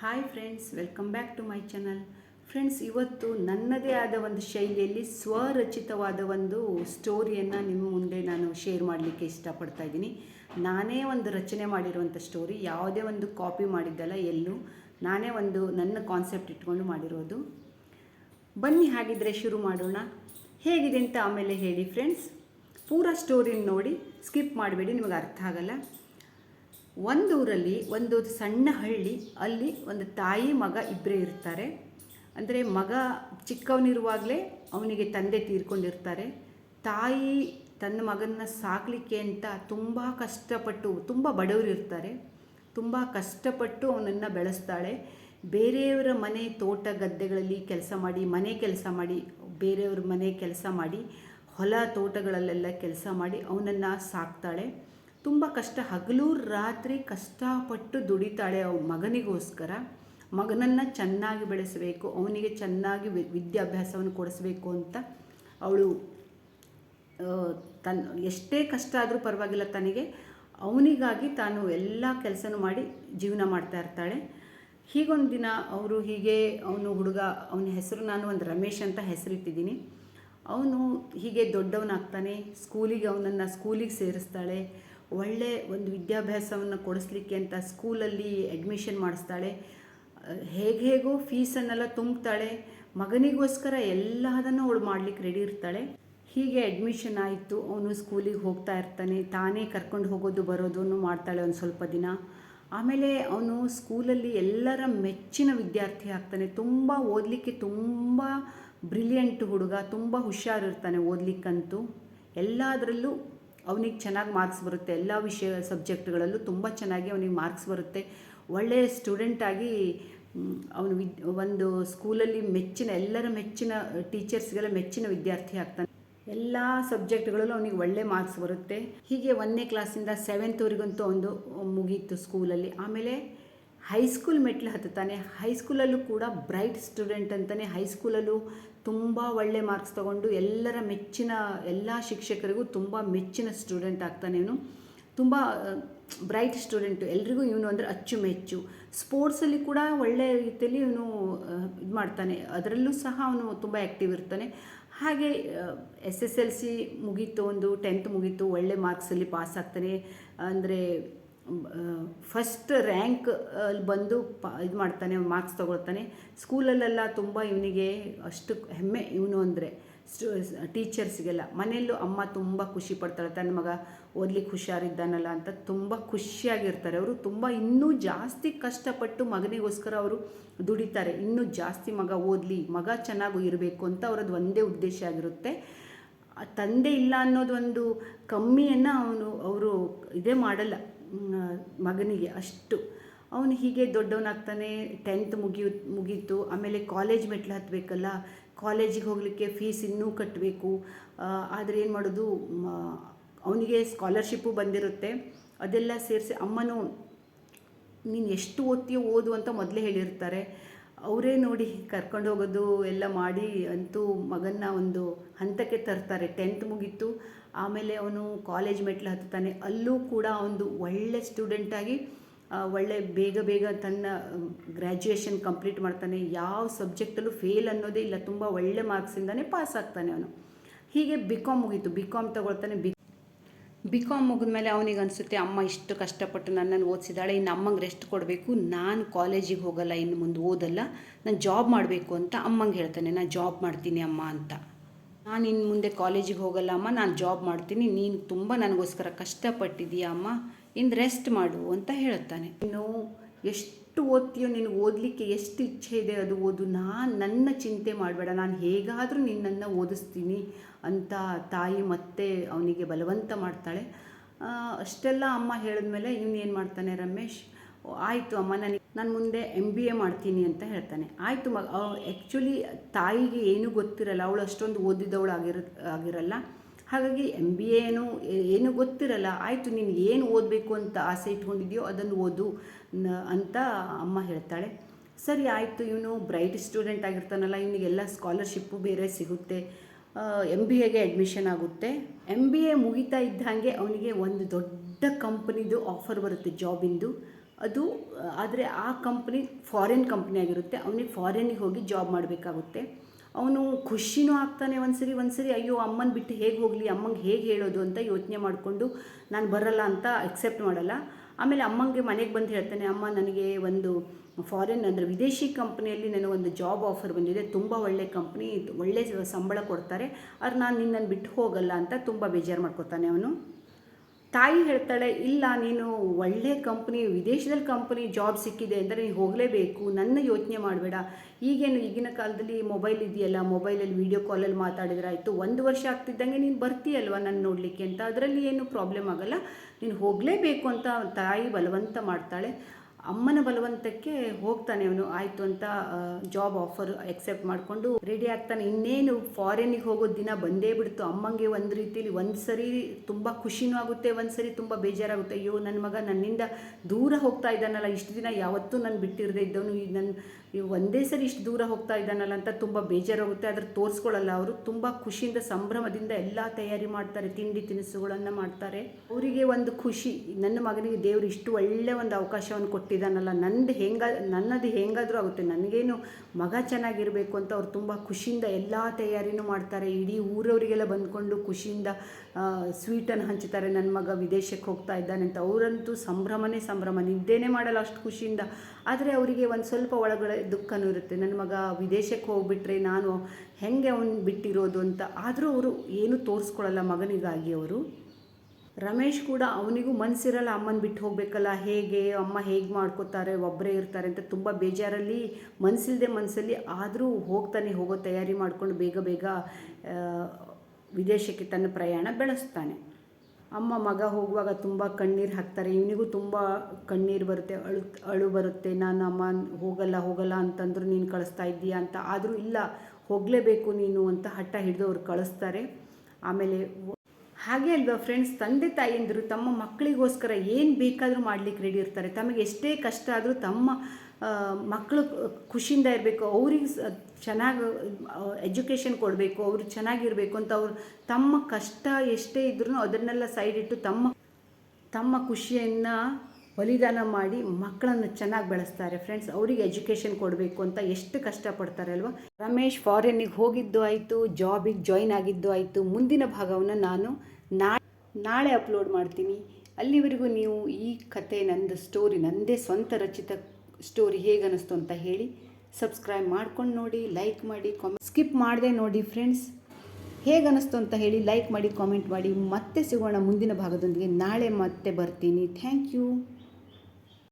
Hi friends welcome back to my channel friends ಇವತ್ತು ನನ್ನದೇ ಆದ ಒಂದು ಶೈಲಿಯಲ್ಲಿ ಸ್ವರಚಿತವಾದ ಒಂದು ಸ್ಟೋರಿಯನ್ನು ನಿಮ್ಮ ಮುಂದೆ ನಾನು ಶೇರ್ ಮಾಡಲಿಕ್ಕೆ ಇಷ್ಟಪಡ್ತಾ ಇದ್ದೀನಿ. ನಾನೇ ಒಂದು ರಚನೆ ಮಾಡಿರುವಂಥ ಸ್ಟೋರಿ ಯಾವುದೇ ಒಂದು ಕಾಪಿ ಮಾಡಿದ್ದಲ್ಲ, ಎಲ್ಲೂ ನಾನೇ ಒಂದು ನನ್ನ ಕಾನ್ಸೆಪ್ಟ್ ಇಟ್ಕೊಂಡು ಮಾಡಿರೋದು. ಬನ್ನಿ ಹಾಗಿದ್ರೆ ಶುರು ಮಾಡೋಣ. ಹೇಗಿದೆ ಅಂತ ಆಮೇಲೆ ಹೇಳಿ ಫ್ರೆಂಡ್ಸ್ ಪೂರ ಸ್ಟೋರಿನ ನೋಡಿ ಸ್ಕಿಪ್ ಮಾಡಬೇಡಿ, ನಿಮಗೆ ಅರ್ಥ ಆಗಲ್ಲ. ಒಂದು ಊರಲ್ಲಿ ಒಂದು ಸಣ್ಣ ಹಳ್ಳಿ, ಅಲ್ಲಿ ಒಂದು ತಾಯಿ, ಮಗ ಇಬ್ಬರೇ ಇರ್ತಾರೆ. ಅಂದರೆ ಮಗ ಚಿಕ್ಕವನಿರುವಾಗಲೇ ಅವನಿಗೆ ತಂದೆ ತೀರ್ಕೊಂಡಿರ್ತಾರೆ. ತಾಯಿ ತನ್ನ ಮಗನ ಸಾಕಲಿಕ್ಕೆ ಅಂತ ತುಂಬ ಕಷ್ಟಪಟ್ಟು, ತುಂಬ ಬಡವರು ಇರ್ತಾರೆ. ತುಂಬ ಕಷ್ಟಪಟ್ಟು ಅವನನ್ನು ಬೆಳೆಸ್ತಾಳೆ. ಬೇರೆಯವರ ಮನೆ ತೋಟ ಗದ್ದೆಗಳಲ್ಲಿ ಕೆಲಸ ಮಾಡಿ, ಮನೆ ಕೆಲಸ ಮಾಡಿ, ಬೇರೆಯವ್ರ ಮನೆ ಕೆಲಸ ಮಾಡಿ, ಹೊಲ ತೋಟಗಳಲ್ಲೆಲ್ಲ ಕೆಲಸ ಮಾಡಿ ಅವನನ್ನು ಸಾಕ್ತಾಳೆ. ತುಂಬ ಕಷ್ಟ. ಹಗಲು ರಾತ್ರಿ ಕಷ್ಟಪಟ್ಟು ದುಡಿತಾಳೆ ಅವ ಮಗನಿಗೋಸ್ಕರ. ಮಗನನ್ನು ಚೆನ್ನಾಗಿ ಬೆಳೆಸಬೇಕು, ಅವನಿಗೆ ಚೆನ್ನಾಗಿ ವಿದ್ಯಾಭ್ಯಾಸವನ್ನು ಕೊಡಿಸ್ಬೇಕು ಅಂತ ಅವಳು ತನ್ನ ಎಷ್ಟೇ ಕಷ್ಟ ಆದರೂ ಪರವಾಗಿಲ್ಲ ತನಗೆ. ಅವನಿಗಾಗಿ ತಾನು ಎಲ್ಲ ಕೆಲಸನೂ ಮಾಡಿ ಜೀವನ ಮಾಡ್ತಾ ಇರ್ತಾಳೆ. ಹೀಗೊಂದು ದಿನ ಅವರು ಹೀಗೆ, ಅವನು ಹುಡುಗ, ಅವನ ಹೆಸರು ನಾನು ಒಂದು ರಮೇಶ್ ಅಂತ ಹೆಸರಿಟ್ಟಿದ್ದೀನಿ. ಅವನು ಹೀಗೆ ದೊಡ್ಡವನಾಗ್ತಾನೆ, ಸ್ಕೂಲಿಗೆ ಅವನನ್ನು ಸ್ಕೂಲಿಗೆ ಸೇರಿಸ್ತಾಳೆ. ಒಳ್ಳೆ ಒಂದು ವಿದ್ಯಾಭ್ಯಾಸವನ್ನು ಕೊಡಿಸ್ಲಿಕ್ಕೆ ಅಂತ ಸ್ಕೂಲಲ್ಲಿ ಅಡ್ಮಿಷನ್ ಮಾಡಿಸ್ತಾಳೆ. ಹೇಗೆ ಹೇಗೋ ಫೀಸನ್ನೆಲ್ಲ ತುಂಬ್ತಾಳೆ. ಮಗನಿಗೋಸ್ಕರ ಎಲ್ಲದನ್ನು ಅವಳು ಮಾಡ್ಲಿಕ್ಕೆ ರೆಡಿ ಇರ್ತಾಳೆ. ಹೀಗೆ ಅಡ್ಮಿಷನ್ ಆಯಿತು. ಅವನು ಸ್ಕೂಲಿಗೆ ಹೋಗ್ತಾ ಇರ್ತಾನೆ. ತಾನೇ ಕರ್ಕೊಂಡು ಹೋಗೋದು ಬರೋದನ್ನು ಮಾಡ್ತಾಳೆ ಒಂದು ಸ್ವಲ್ಪ ದಿನ. ಆಮೇಲೆ ಅವನು ಸ್ಕೂಲಲ್ಲಿ ಎಲ್ಲರ ಮೆಚ್ಚಿನ ವಿದ್ಯಾರ್ಥಿ ಆಗ್ತಾನೆ. ತುಂಬ ಓದಲಿಕ್ಕೆ ತುಂಬ ಬ್ರಿಲಿಯಂಟ್ ಹುಡುಗ, ತುಂಬ ಹುಷಾರಿರ್ತಾನೆ ಓದಲಿಕ್ಕಂತೂ. ಎಲ್ಲದರಲ್ಲೂ ಅವನಿಗೆ ಚೆನ್ನಾಗಿ ಮಾರ್ಕ್ಸ್ ಬರುತ್ತೆ. ಎಲ್ಲ ವಿಷಯ ಸಬ್ಜೆಕ್ಟ್ಗಳಲ್ಲೂ ತುಂಬ ಚೆನ್ನಾಗಿ ಅವನಿಗೆ ಮಾರ್ಕ್ಸ್ ಬರುತ್ತೆ. ಒಳ್ಳೆಯ ಸ್ಟೂಡೆಂಟಾಗಿ ಅವನು ವಿದ್, ಒಂದು ಸ್ಕೂಲಲ್ಲಿ ಮೆಚ್ಚಿನ, ಎಲ್ಲರ ಮೆಚ್ಚಿನ ಟೀಚರ್ಸ್ಗೆಲ್ಲ ಮೆಚ್ಚಿನ ವಿದ್ಯಾರ್ಥಿ ಆಗ್ತಾನೆ. ಎಲ್ಲ ಸಬ್ಜೆಕ್ಟ್ಗಳಲ್ಲೂ ಅವನಿಗೆ ಒಳ್ಳೆ ಮಾರ್ಕ್ಸ್ ಬರುತ್ತೆ. ಹೀಗೆ ಒಂದನೇ ಕ್ಲಾಸಿಂದ ಸೆವೆಂತ್ವರೆಗಂತೂ ಒಂದು ಮುಗೀತು ಸ್ಕೂಲಲ್ಲಿ ಆಮೇಲೆ ಹೈಸ್ಕೂಲ್ ಮೆಟ್ಲು ಹತ್ತುತ್ತಾನೆ. ಹೈಸ್ಕೂಲಲ್ಲೂ ಕೂಡ ಬ್ರೈಟ್ ಸ್ಟೂಡೆಂಟ್ ಅಂತಲೇ ಹೈಸ್ಕೂಲಲ್ಲೂ ತುಂಬ ಒಳ್ಳೆ ಮಾರ್ಕ್ಸ್ ತಗೊಂಡು ಎಲ್ಲರ ಮೆಚ್ಚಿನ ಎಲ್ಲ ಶಿಕ್ಷಕರಿಗೂ ತುಂಬ ಮೆಚ್ಚಿನ ಸ್ಟೂಡೆಂಟ್ ಆಗ್ತಾನೆ ಇವನು. ತುಂಬ ಬ್ರೈಟ್ ಸ್ಟೂಡೆಂಟು ಎಲ್ರಿಗೂ ಇವನು ಅಂದರೆ ಅಚ್ಚುಮೆಚ್ಚು. ಸ್ಪೋರ್ಟ್ಸಲ್ಲಿ ಕೂಡ ಒಳ್ಳೆ ರೀತಿಯಲ್ಲಿ ಇವನು ಇದು ಮಾಡ್ತಾನೆ. ಅದರಲ್ಲೂ ಸಹ ಅವನು ತುಂಬ ಆ್ಯಕ್ಟಿವ್ ಇರ್ತಾನೆ. ಹಾಗೆ ಎಸ್ ಎಸ್ ಎಲ್ ಸಿ ಮುಗೀತು ಒಂದು ಟೆಂತ್ ಮುಗೀತು, ಒಳ್ಳೆ ಮಾರ್ಕ್ಸಲ್ಲಿ ಪಾಸ್ ಆಗ್ತಾನೆ. ಅಂದರೆ ಫಸ್ಟ್ ರ್ಯಾಂಕ್, ಅಲ್ಲಿ ಬಂದು ಪ, ಇದು ಮಾಡ್ತಾನೆ ಮಾರ್ಕ್ಸ್ ತೊಗೊಳ್ತಾನೆ. ಸ್ಕೂಲಲ್ಲೆಲ್ಲ ತುಂಬ ಇವನಿಗೆ ಅಷ್ಟು ಹೆಮ್ಮೆ ಇವನು ಅಂದರೆ. ಟೀಚರ್ಸ್ಗೆಲ್ಲ. ಮನೆಯಲ್ಲೂ ಅಮ್ಮ ತುಂಬ ಖುಷಿ ಪಡ್ತಾಳೆ. ತನ್ನ ಮಗ ಓದ್ಲಿಕ್ಕೆ ಹುಷಾರಿದ್ದಾನಲ್ಲ ಅಂತ ತುಂಬ ಖುಷಿಯಾಗಿರ್ತಾರೆ. ಅವರು ತುಂಬ ಇನ್ನೂ ಜಾಸ್ತಿ ಕಷ್ಟಪಟ್ಟು ಮಗನಿಗೋಸ್ಕರ ಅವರು ದುಡಿತಾರೆ. ಇನ್ನೂ ಜಾಸ್ತಿ ಮಗ ಓದಲಿ, ಮಗ ಚೆನ್ನಾಗಿ ಇರಬೇಕು ಅಂತ ಅವರದ್ದು ಒಂದೇ ಉದ್ದೇಶ ಆಗಿರುತ್ತೆ. ತಂದೆ ಇಲ್ಲ ಅನ್ನೋದು ಒಂದು ಕಮ್ಮಿಯನ್ನು ಅವನು, ಅವರು ಇದೇ ಮಾಡಲ್ಲ. ಮಗನಿಗೆ ಅಷ್ಟು. ಅವನು ಹೀಗೆ ದೊಡ್ಡವನಾಗ್ತಾನೆ ಟೆಂತ್ ಮುಗಿಯು, ಮುಗೀತು, ಆಮೇಲೆ ಕಾಲೇಜ್ ಮೆಟ್ಲು ಹತ್ತಬೇಕಲ್ಲ ಕಾಲೇಜಿಗೆ ಹೋಗಲಿಕ್ಕೆ ಫೀಸ್ ಇನ್ನೂ ಕಟ್ಟಬೇಕು ಆದರೆ ಏನು ಮಾಡೋದು ಅವನಿಗೆ ಸ್ಕಾಲರ್ಶಿಪ್ಪು ಬಂದಿರುತ್ತೆ. ಅದೆಲ್ಲ ಸೇರಿಸಿ ಅಮ್ಮನೂ, ನೀನು ಎಷ್ಟು ಓದ್ತೀಯೋ ಓದು ಅಂತ ಮೊದಲೇ ಹೇಳಿರ್ತಾರೆ. ಅವರೇ ನೋಡಿ ಕರ್ಕೊಂಡು ಹೋಗೋದು ಎಲ್ಲ ಮಾಡಿ ಅಂತೂ ಮಗನ್ನ ಒಂದು ಹಂತಕ್ಕೆ ತರ್ತಾರೆ. ಟೆಂತ್ ಮುಗೀತು ಆಮೇಲೆ ಅವನು ಕಾಲೇಜ್ ಮೆಟ್ಲು ಹತ್ತುತ್ತಾನೆ. ಅಲ್ಲೂ ಕೂಡ ಒಂದು ಒಳ್ಳೆ ಸ್ಟೂಡೆಂಟಾಗಿ ಒಳ್ಳೆ ಬೇಗ ಬೇಗ ತನ್ನ ಗ್ರ್ಯಾಜುಯೇಷನ್ ಕಂಪ್ಲೀಟ್ ಮಾಡ್ತಾನೆ. ಯಾವ ಸಬ್ಜೆಕ್ಟಲ್ಲೂ ಫೇಲ್ ಅನ್ನೋದೇ ಇಲ್ಲ. ತುಂಬ ಒಳ್ಳೆ ಮಾರ್ಕ್ಸಿಂದನೇ ಪಾಸ್ ಆಗ್ತಾನೆ ಅವನು. ಹೀಗೆ ಬಿ ಕಾಮ್ ಮುಗೀತು. ಬಿ ಕಾಮ್ ತಗೊಳ್ತಾನೆ. ಬಿ ಬಿ ಕಾಮ್ ಮುಗಿದ್ಮೇಲೆ ಅವನಿಗೆ ಅನಿಸುತ್ತೆ, ಅಮ್ಮ, ಇಷ್ಟು ಕಷ್ಟಪಟ್ಟು ನನ್ನನ್ನು ಓದಿಸಿದಾಳೆ ಇನ್ನು ಅಮ್ಮಂಗೆ ರೆಸ್ಟ್ ಕೊಡಬೇಕು. ನಾನು ಕಾಲೇಜಿಗೆ ಹೋಗಲ್ಲ. ಇನ್ನು ಮುಂದೆ ಓದಲ್ಲ. ನಾನು ಜಾಬ್ ಮಾಡಬೇಕು ಅಂತ ಅಮ್ಮಂಗೆ ಹೇಳ್ತಾನೆ. ನಾನು ಜಾಬ್ ಮಾಡ್ತೀನಿ ಅಮ್ಮ ಅಂತ. ನಾನು ಇನ್ನು ಮುಂದೆ ಕಾಲೇಜಿಗೆ ಹೋಗಲ್ಲ ಅಮ್ಮ ನಾನು ಜಾಬ್ ಮಾಡ್ತೀನಿ ನೀನು ತುಂಬ ನನಗೋಸ್ಕರ ಕಷ್ಟಪಟ್ಟಿದ್ದೀಯಾ ಅಮ್ಮ ಇನ್ನು ರೆಸ್ಟ್ ಮಾಡು ಅಂತ ಹೇಳುತ್ತಾನೆ. ಇನ್ನು ಎಷ್ಟು ಓದ್ತೀಯೋ ನಿನಗೆ ಓದಲಿಕ್ಕೆ ಎಷ್ಟು ಇಚ್ಛೆ ಇದೆ ಅದು ಓದು ನಾನು ನನ್ನ ಚಿಂತೆ ಮಾಡಬೇಡ ನಾನು ಹೇಗಾದರೂ ನಿನ್ನನ್ನು ಓದಿಸ್ತೀನಿ ಅಂತ ತಾಯಿ ಮತ್ತೆ ಅವನಿಗೆ ಬಲವಂತ ಮಾಡ್ತಾಳೆ. ಅಷ್ಟೆಲ್ಲ ಅಮ್ಮ ಹೇಳಿದ್ಮೇಲೆ ಇವನು ಏನು ಮಾಡ್ತಾನೆ ರಮೇಶ್ "ಓ, ಆಯಿತು ಅಮ್ಮ ನನಗೆ ನಾನು ಮುಂದೆ ಎಂ ಬಿ ಎ ಮಾಡ್ತೀನಿ ಅಂತ ಹೇಳ್ತಾನೆ. ಆಯಿತು ಮಗ ಆ್ಯಕ್ಚುಲಿ ತಾಯಿಗೆ ಏನೂ ಗೊತ್ತಿರಲ್ಲ, ಅವಳು ಅಷ್ಟೊಂದು ಓದಿದವಳು ಆಗಿರ ಆಗಿರಲ್ಲ. ಹಾಗಾಗಿ ಎಂ ಬಿ ಎನು ಏನು ಗೊತ್ತಿರಲ್ಲ, ಆಯಿತು ನೀನು ಏನು ಓದಬೇಕು ಅಂತ ಆಸೆ ಇಟ್ಕೊಂಡಿದೆಯೋ ಅದನ್ನು ಓದು ಅಂತ ಅಮ್ಮ ಹೇಳ್ತಾಳೆ. ಸರಿ ಆಯಿತು, ಇವನು ಬ್ರೈಟ್ ಸ್ಟೂಡೆಂಟ್ ಆಗಿರ್ತಾನಲ್ಲ, ಇವನಿಗೆಲ್ಲ ಸ್ಕಾಲರ್ಶಿಪ್ಪು ಬೇರೆ ಸಿಗುತ್ತೆ. ಎಂ ಬಿ ಎಗೆ ಅಡ್ಮಿಷನ್ ಆಗುತ್ತೆ. ಎಂ ಬಿ ಎ ಮುಗಿತಾ ಇದ್ದಂಗೆ ಅವನಿಗೆ ಒಂದು ದೊಡ್ಡ ಕಂಪ್ನಿದು ಆಫರ್ ಬರುತ್ತೆ ಜಾಬಿಂದು ಅದು, ಆದರೆ ಆ ಕಂಪ್ನಿ ಫಾರಿನ್ ಕಂಪ್ನಿ ಆಗಿರುತ್ತೆ. ಅವನಿಗೆ ಫಾರಿನಿಗೆ ಹೋಗಿ ಜಾಬ್ ಮಾಡಬೇಕಾಗುತ್ತೆ. ಅವನು ಖುಷಿನೂ ಆಗ್ತಾನೆ ಒಂದ್ಸರಿ ಒಂದ್ಸರಿ ಅಯ್ಯೋ, ಅಮ್ಮನ ಬಿಟ್ಟು ಹೇಗೆ ಹೋಗಲಿ, ಅಮ್ಮಂಗೆ ಹೇಗೆ ಹೇಳೋದು ಅಂತ ಯೋಚನೆ ಮಾಡಿಕೊಂಡು ನಾನು ಬರಲ್ಲ ಅಂತ ಅಕ್ಸೆಪ್ಟ್ ಮಾಡಲ್ಲ. ಆಮೇಲೆ ಅಮ್ಮಂಗೆ ಮನೆಗೆ ಬಂದು ಹೇಳ್ತಾನೆ, ಅಮ್ಮ, ನನಗೆ ಒಂದು ಫಾರಿನ್ ಅಂದರೆ ವಿದೇಶಿ ಕಂಪ್ನಿಯಲ್ಲಿ ನನಗೆ ಒಂದು ಜಾಬ್ ಆಫರ್ ಬಂದಿದೆ. ತುಂಬ ಒಳ್ಳೆ ಕಂಪ್ನಿ ಒಳ್ಳೆ ಸಂಬಳ ಕೊಡ್ತಾರೆ. ಆದ್ರೆ ನಾನು ನಿನ್ನನ್ನು ಬಿಟ್ಟು ಹೋಗಲ್ಲ ಅಂತ ತುಂಬ ಬೇಜಾರು ಮಾಡ್ಕೊತಾನೆ ಅವನು. ತಾಯಿ ಹೇಳ್ತಾಳೆ, ಇಲ್ಲ, ನೀನು ಒಳ್ಳೆ ಕಂಪ್ನಿ ವಿದೇಶದಲ್ಲಿ ಕಂಪ್ನಿ ಜಾಬ್ ಸಿಕ್ಕಿದೆ ಅಂದರೆ ನೀನು ಹೋಗಲೇಬೇಕು, ನನ್ನ ಯೋಚನೆ ಮಾಡಬೇಡ. ಈಗೇನು ಈಗಿನ ಕಾಲದಲ್ಲಿ ಮೊಬೈಲ್ ಇದೆಯಲ್ಲ ಮೊಬೈಲಲ್ಲಿ ವೀಡಿಯೋ ಕಾಲಲ್ಲಿ ಮಾತಾಡಿದ್ರೆ ಆಯಿತು, ಒಂದು ವರ್ಷ ಆಗ್ತಿದ್ದಂಗೆ ನೀನು ಬರ್ತೀಯಲ್ವ ನನ್ನ ನೋಡಲಿಕ್ಕೆ ಅಂತ? ಅದರಲ್ಲಿ ಏನು ಪ್ರಾಬ್ಲಮ್ ಆಗಲ್ಲ. ನೀನು ಹೋಗಲೇಬೇಕು ಅಂತ ತಾಯಿ ಬಲವಂತ ಮಾಡ್ತಾಳೆ. ಅಮ್ಮನ ಬಲವಂತಕ್ಕೆ ಹೋಗ್ತಾನೆ ಅವನು, ಆಯಿತು ಅಂತ ಜಾಬ್ ಆಫರ್ ಎಕ್ಸೆಪ್ಟ್ ಮಾಡಿಕೊಂಡು ರೆಡಿ ಆಗ್ತಾನೆ. ಇನ್ನೇನು ಫಾರಿನಿಗೆ ಹೋಗೋ ದಿನ ಬಂದೇ ಬಿಡ್ತು. ಅಮ್ಮಂಗೆ ಒಂದು ರೀತಿಲಿ ಒಂದು ಸರಿ ತುಂಬ ಖುಷಿನೂ ಆಗುತ್ತೆ, ಒಂದು ಸರಿ ತುಂಬ ಬೇಜಾರಾಗುತ್ತೆ. ಅಯ್ಯೋ ನನ್ನ ಮಗ ನನ್ನಿಂದ ದೂರ ಹೋಗ್ತಾ ಇದ್ದಾನಲ್ಲ, ಇಷ್ಟು ದಿನ ಯಾವತ್ತೂ ನಾನು ಬಿಟ್ಟಿರದೇ ಇದ್ದವನು ಈಗ ನನ್ನ ಈ ಒಂದೇ ಸರಿ ಇಷ್ಟು ದೂರ ಹೋಗ್ತಾ ಇದ್ದಾನಲ್ಲ ಅಂತ ತುಂಬ ಬೇಜಾರಾಗುತ್ತೆ. ಆದರೆ ತೋರಿಸ್ಕೊಳ್ಳಲ್ಲ ಅವರು. ತುಂಬ ಖುಷಿಯಿಂದ, ಸಂಭ್ರಮದಿಂದ ಎಲ್ಲ ತಯಾರಿ ಮಾಡ್ತಾರೆ. ತಿಂಡಿ ತಿನಿಸುಗಳನ್ನು ಮಾಡ್ತಾರೆ. ಅವರಿಗೆ ಒಂದು ಖುಷಿ, ನನ್ನ ಮಗನಿಗೆ ದೇವರು ಇಷ್ಟು ಒಳ್ಳೆ ಒಂದು ಅವಕಾಶವನ್ನು ಕೊಟ್ಟಿದ್ದಾನಲ್ಲ ನಂದು ಹೆಂಗ, ನನ್ನದು ಹೆಂಗಾದರೂ ಆಗುತ್ತೆ. ನನಗೇನು ಮಗ ಚೆನ್ನಾಗಿರಬೇಕು ಅಂತ ಅವ್ರು ತುಂಬ ಖುಷಿಯಿಂದ ಎಲ್ಲ ತಯಾರಿನೂ ಮಾಡ್ತಾರೆ. ಇಡೀ ಊರವರಿಗೆಲ್ಲ ಬಂದ್ಕೊಂಡು ಖುಷಿಯಿಂದ ಸ್ವೀಟನ್ನು ಹಂಚುತ್ತಾರೆ ನನ್ನ ಮಗ ವಿದೇಶಕ್ಕೆ ಹೋಗ್ತಾ ಇದ್ದಾನೆ ಅಂತ. ಅವರಂತೂ ಸಂಭ್ರಮನೇ ಸಂಭ್ರಮ. ನಿದ್ದೆನೇ ಮಾಡಲ್ಲ ಅಷ್ಟು ಖುಷಿಯಿಂದ. ಆದರೆ ಅವರಿಗೆ ಒಂದು ಸ್ವಲ್ಪ ಒಳಗಡೆ ದುಃಖನೂ ಇರುತ್ತೆ. ನನ್ನ ಮಗ ವಿದೇಶಕ್ಕೆ ಹೋಗ್ಬಿಟ್ರೆ ನಾನು ಹೆಂಗೆ ಅವನು ಬಿಟ್ಟಿರೋದು ಅಂತ. ಆದರೂ ಅವರು ಏನೂ ತೋರಿಸ್ಕೊಳ್ಳಲ್ಲ ಮಗನಿಗಾಗಿ ಅವರು. ರಮೇಶ್ ಕೂಡ ಅವನಿಗೂ ಮನಸ್ಸಿರಲ್ಲ ಅಮ್ಮನ ಬಿಟ್ಟು ಹೋಗಬೇಕಲ್ಲ, ಹೇಗೆ, ಅಮ್ಮ ಹೇಗೆ ಮಾಡ್ಕೋತಾರೆ ಒಬ್ಬರೇ ಇರ್ತಾರೆ ಅಂತ ತುಂಬ ಬೇಜಾರಲ್ಲಿ ಮನಸ್ಸಿಲ್ಲದೆ ಮನಸ್ಸಲ್ಲಿ ಆದರೂ ಹೋಗ್ತಾನೆ, ಹೋಗೋ ತಯಾರಿ ಮಾಡಿಕೊಂಡು ಬೇಗ ಬೇಗ ವಿದೇಶಕ್ಕೆ ತನ್ನ ಪ್ರಯಾಣ ಬೆಳೆಸ್ತಾನೆ. ಅಮ್ಮ ಮಗ ಹೋಗುವಾಗ ತುಂಬ ಕಣ್ಣೀರು ಹಾಕ್ತಾರೆ, ಇವನಿಗೂ ತುಂಬ ಕಣ್ಣೀರು ಬರುತ್ತೆ, ಅಳು ಅಳು ಬರುತ್ತೆ, ನಾನು ಅಮ್ಮ, ಹೋಗಲ್ಲ ಹೋಗಲ್ಲ ಅಂತಂದ್ರು ನೀನು ಕಳಿಸ್ತಾ ಇದ್ದೀಯಾ ಅಂತ ಆದರೂ ಇಲ್ಲ, ಹೋಗಲೇಬೇಕು ನೀನು ಅಂತ ಹಠ ಹಿಡಿದು ಅವ್ರು ಕಳಿಸ್ತಾರೆ. ಆಮೇಲೆ ಹಾಗೆ ಅಲ್ವಾ ಫ್ರೆಂಡ್ಸ್ ತಂದೆ ತಾಯಿಯಂದರು ತಮ್ಮ ಮಕ್ಕಳಿಗೋಸ್ಕರ ಏನು ಬೇಕಾದರೂ ಮಾಡ್ಲಿಕ್ಕೆ ರೆಡಿ ಇರ್ತಾರೆ. ತಮಗೆ ಎಷ್ಟೇ ಕಷ್ಟ ಆದರೂ ತಮ್ಮ ಮಕ್ಕಳು ಖುಷಿಯಿಂದ ಇರಬೇಕು. ಅವ್ರಿಗೆ ಚೆನ್ನಾಗಿ ಎಜುಕೇಷನ್ ಕೊಡಬೇಕು, ಅವರು ಚೆನ್ನಾಗಿರಬೇಕು ಅಂತ ಅವರು ತಮ್ಮ ಕಷ್ಟ ಎಷ್ಟೇ ಇದ್ರೂ ಅದನ್ನೆಲ್ಲ ಸೈಡ್ ಇಟ್ಟು ತಮ್ಮ ತಮ್ಮ ಖುಷಿಯನ್ನು ಬಲಿದಾನ ಮಾಡಿ ಮಕ್ಕಳನ್ನು ಚೆನ್ನಾಗಿ ಬೆಳೆಸ್ತಾರೆ. ಫ್ರೆಂಡ್ಸ್ ಅವರಿಗೆ ಎಜುಕೇಷನ್ ಕೊಡಬೇಕು ಅಂತ ಎಷ್ಟು ಕಷ್ಟಪಡ್ತಾರೆ ಅಲ್ವಾ? ರಮೇಶ್ ಫಾರಿನ್ನಿಗೆ ಹೋಗಿದ್ದು ಆಯಿತು ಜಾಬಿಗೆ ಜಾಯ್ನ್ ಆಗಿದ್ದು ಆಯಿತು. ಮುಂದಿನ ಭಾಗವನ್ನು ನಾನು ನಾಳೆ ಅಪ್ಲೋಡ್ ಮಾಡ್ತೀನಿ. ಅಲ್ಲಿವರೆಗೂ ನೀವು ಈ ಕತೆ, ನಂದು ಸ್ಟೋರಿ ನನ್ನದೇ ಸ್ವಂತ ರಚಿತ ಸ್ಟೋರಿ ಹೇಗನ್ನಿಸ್ತು ಅಂತ ಹೇಳಿ ಸಬ್ಸ್ಕ್ರೈಬ್ ಮಾಡ್ಕೊಂಡು ನೋಡಿ ಲೈಕ್ ಮಾಡಿ ಕಾಮೆಂಟ್ ಸ್ಕಿಪ್ ಮಾಡದೆ ನೋಡಿ ಫ್ರೆಂಡ್ಸ್ ಹೇಗೆ ಅನ್ನಿಸ್ತು ಅಂತ ಹೇಳಿ ಲೈಕ್ ಮಾಡಿ ಕಾಮೆಂಟ್ ಮಾಡಿ. ಮತ್ತೆ ಸಿಗೋಣ ಮುಂದಿನ ಭಾಗದೊಂದಿಗೆ. ನಾಳೆ ಮತ್ತೆ ಬರ್ತೀನಿ. Thank you